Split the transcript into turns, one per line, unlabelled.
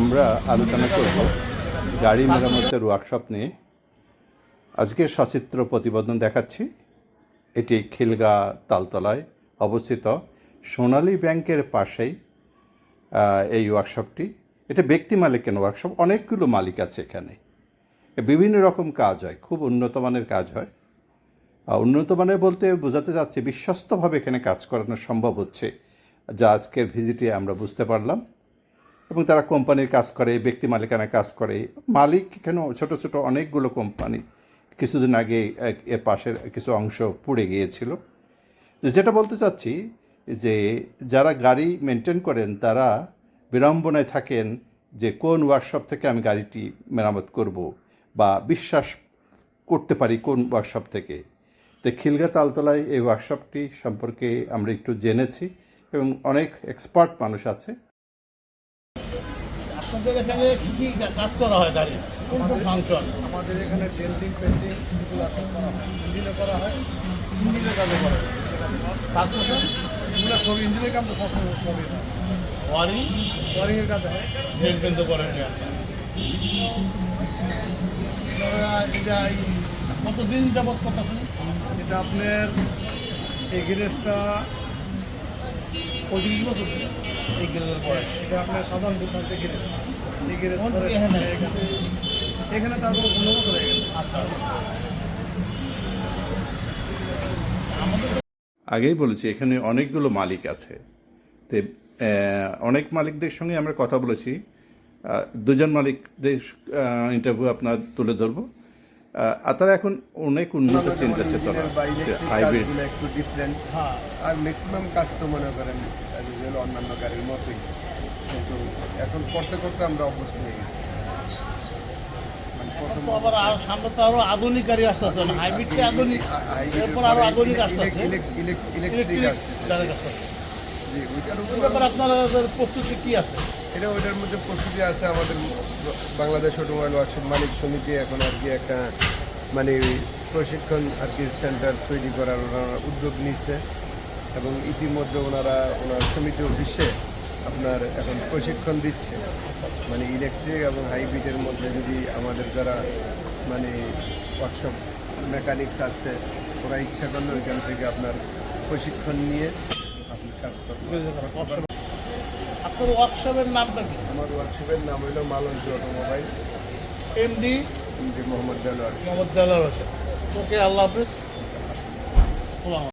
আমরা আলোচনা করব গাড়ি মেরামতের ওয়ার্কশপ নিয়ে। আজকে সচিত্র প্রতিবেদন দেখাচ্ছি। এটি খিলগা তালতলায় অবস্থিত। সোনালী ব্যাংকের পাশেই এই ওয়ার্কশপটি এটা ব্যক্তি মালিকের ওয়ার্কশপ অনেকগুলো মালিক আছে এখানে। বিভিন্ন রকম কাজ হয় খুব উন্নত মানের কাজ হয়। উন্নত মানের বলতে বোঝাতে চাচ্ছি, বিশ্বস্তভাবে এখানে কাজ করানো সম্ভব হচ্ছে, যা আজকের ভিজিটে আমরা বুঝতে পারলাম। এবং তারা কোম্পানির কাজ করে, ব্যক্তি মালিকানা কাজ করে। মালিক এখানে ছোট ছোট অনেকগুলো কোম্পানি। কিছুদিন আগে এর পাশের কিছু অংশ পুড়ে গিয়েছিল। যেটা বলতে চাচ্ছি যে, যারা গাড়ি মেনটেন করেন, তারা বিড়ম্বনায় থাকেন যে, কোন ওয়ার্কশপ থেকে আমি গাড়িটি মেরামত করব বা বিশ্বাস করতে পারি কোন ওয়ার্কশপ থেকে। তো খিলগা তালতলায় এই ওয়ার্কশপটি সম্পর্কে আমরা একটু জেনেছি এবং অনেক এক্সপার্ট মানুষ আছে।
আপনাদের এখানে কি কি কাজ করা হয় গাড়ি কোন কোন ফাংশন?
আমাদের এখানে ডেন্টিং পেন্টিং এগুলো করা হয়। ইঞ্জিনে করা হয়।
ইঞ্জিনের কাজও করে কাজ করছেন
এগুলো সব ইঞ্জিনের কাম তো সবসময় সবই
ওয়ারিং
ওয়ারিংয়ের কাজ হয়।
ড্রেন কিন্তু করেন এটা কতদিন যাবৎ করতেছেন
এটা আপনার এই গ্যারেজটা
পঁয়ত্রিশ বছর এই গ্রেডের পরে
এটা আপনার সাধারণ দোকান থেকে গ্যারেজ এই গ্যারেজ
এখানে?
তারপরে পনেরো বছর হয়ে গেছে।
আচ্ছা।
আগেই বলেছি এখানে অনেকগুলো মালিক আছে। তে অনেক মালিকদের সঙ্গে আমরা কথা বলেছি। দুজন মালিকদের ইন্টারভিউ আপনার তুলে ধরবো। তারা এখন অনেক উন্নত চিন্তা চেতনা হাইব্রিড
একটু ডিফারেন্ট
হ্যাঁ।
আর ম্যাক্সিমাম কাজ তো মনে করেন অন্যান্য গাড়ির মতোই। কিন্তু এখন করতে করতে আমরা অভ্যস্ত হয়ে গেছি। মানে প্রথম
আবার আর সামনে তো আরও আধুনিক গাড়ি আসতেছে না হাইব্রিডটা আধুনিক এরপর আরও আধুনিক আসতেছে
ইলেকট্রিক
ইলেকট্রিক গাড়ি আসতেছে
জি ওইটার উপর
আপনার প্রস্তুতি কি আছে?
এটা ওইটার মধ্যে প্রস্তুতি আছে আমাদের বাংলাদেশ অটোমোবাইল ওয়ার্কশপ মালিক সমিতি এখন আর কি একটা মানে প্রশিক্ষণ আর কি সেন্টার তৈরি করার ওনারা উদ্যোগ নিচ্ছে এবং ইতিমধ্যে ওনারা ওনার সমিতি অফিসে আপনার এখন প্রশিক্ষণ দিচ্ছে। মানে ইলেকট্রিক এবং হাইব্রিডের মধ্যে যদি আমাদের যারা মানে ওয়ার্কশপ মেকানিক্স আছে, ওরা ইচ্ছা করলে ওইখান থেকে আপনার প্রশিক্ষণ নিয়ে আপনি কাজ করবেন
আপনার ওয়ার্কশপের নামটা কি?
আমার ওয়ার্কশপের নাম হলো Malancha automobile.
MD
Mohammad Delwar
Mohammad Delwar Hossain. Okay আল্লাহ হাফিজ।